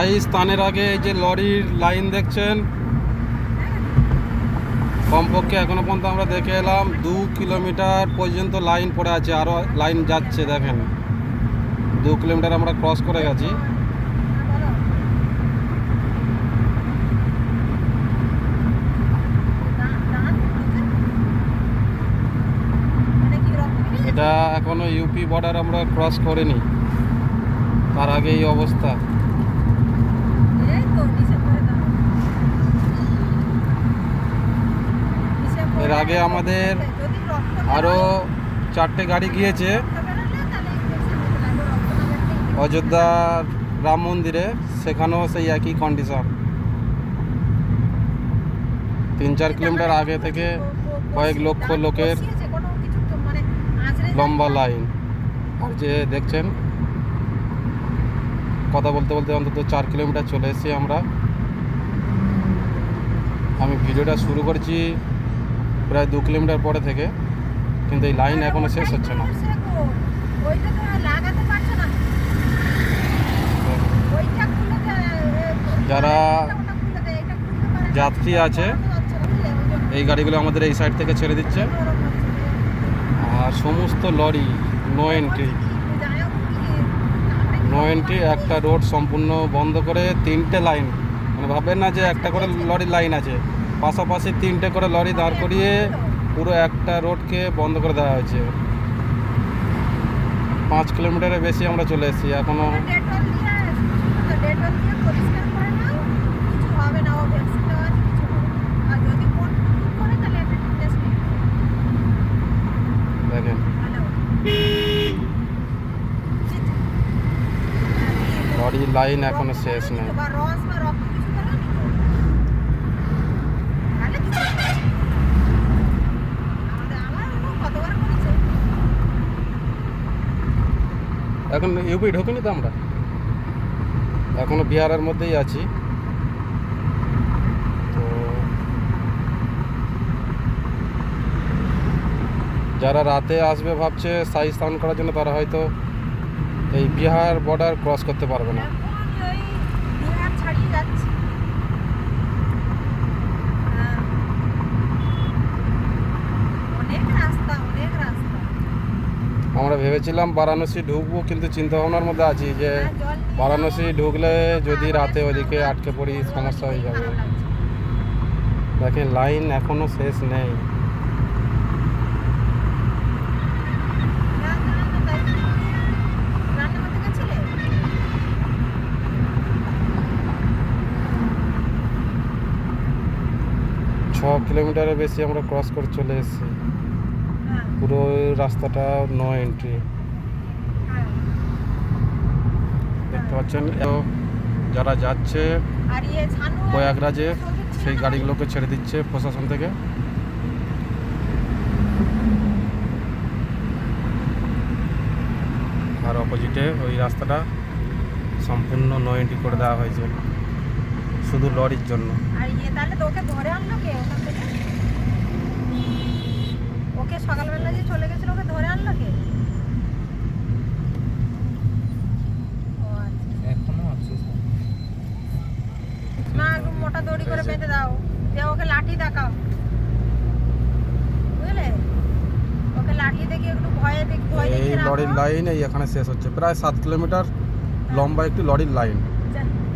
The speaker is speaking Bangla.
সাই স্থানের আগে এই যে লরির লাইন দেখছেন? কমপক্ষে এখনও পর্যন্ত আমরা দেখে এলাম, দু কিলোমিটার পর্যন্ত লাইন পড়ে আছে আরও লাইন যাচ্ছে, দেখেন। দু কিলোমিটার আমরা ক্রস করে গেছি। এটা এখনও ইউপি বর্ডার আমরা ক্রস করিনি। তার আগে এই অবস্থা। এর আগে আমাদের আরও চারটে গাড়ি গিয়েছে। অযোধ্যার রাম মন্দিরে, সেখানেও সেই একই কন্ডিশন তিন চার কিলোমিটার আগে থেকে কয়েক লক্ষ লোকের লম্বা লাইন আর যে দেখছেন, কথা বলতে বলতে অন্তত চার কিলোমিটার চলে এসেছি আমরা। আমি ভিডিওটা শুরু করেছি। প্রায় দু কিলোমিটার পরে থেকে কিন্তু এই লাইন এখনও শেষ হচ্ছে না। যারা যাত্রী আছে এই গাড়িগুলো আমাদের এই সাইড থেকে ছেড়ে দিচ্ছে। আর সমস্ত lorry no entry no entry একটা রোড সম্পূর্ণ বন্ধ করে তিনটে লাইন মানে ভাববেন না যে একটা করে লরির লাইন আছে। পাশাপাশি তিনটে করে লরি দাঁড় করিয়ে পুরো একটা রোডকে বন্ধ করে দেওয়া হয়েছে। পাঁচ কিলোমিটারের বেশি আমরা চলে এসেছি এখনও দেখেন। লরির লাইন এখনও শেষ নেই। এখন ইউপি ঢুকিনি তো আমরা? এখনও বিহারের মধ্যেই আছি। তো যারা রাতে আসবে ভাবছে সাইজ স্নান করার জন্য তারা হয়তো এই বিহার বর্ডার ক্রস করতে পারবে না। আমরা ভেবেছিলাম বারাণসী ঢুকবো, কিন্তু চিন্তা ভাবনার মধ্যে আছি যে বারাণসী ঢুকলে যদি রাতে ওদিকে আটকে পড়ি, সমস্যা হয়ে যাবে। দেখেন, লাইন এখনও শেষ নেই। ছ কিলোমিটারের বেশি আমরা ক্রস করে চলে এসেছি। পুরো রাস্তাটা নো এন্ট্রি দেখতে পাচ্ছেন যারা যাচ্ছে, প্রয়াগরাজে, সেই গাড়িগুলোকে ছেড়ে দিচ্ছে প্রশাসন থেকে। আর অপোজিটে ওই রাস্তাটা সম্পূর্ণ নো এন্ট্রি করে দেওয়া হয়েছে। শুধু লরির জন্য। আর ইয়ে তাহলে তো ওকে ধরে আনলো কে? ওখান থেকে? ওকে সকালবেলা যে চলে গেছিল ওকে ধরে আনলো কে? আচ্ছা। এখনও আছে না একটু মোটা দড়ি করে বেঁধে দাও। যে ওকে লাঠি দেখাও। বুঝলে? ওকে লাঠি দেখে একটু ভয়ে দেখ ভয় এই দেখিয়ে লরির লাইন এই এখানে শেষ হচ্ছে। প্রায় সাত কিলোমিটার লম্বা একটি লরির লাইন। যা-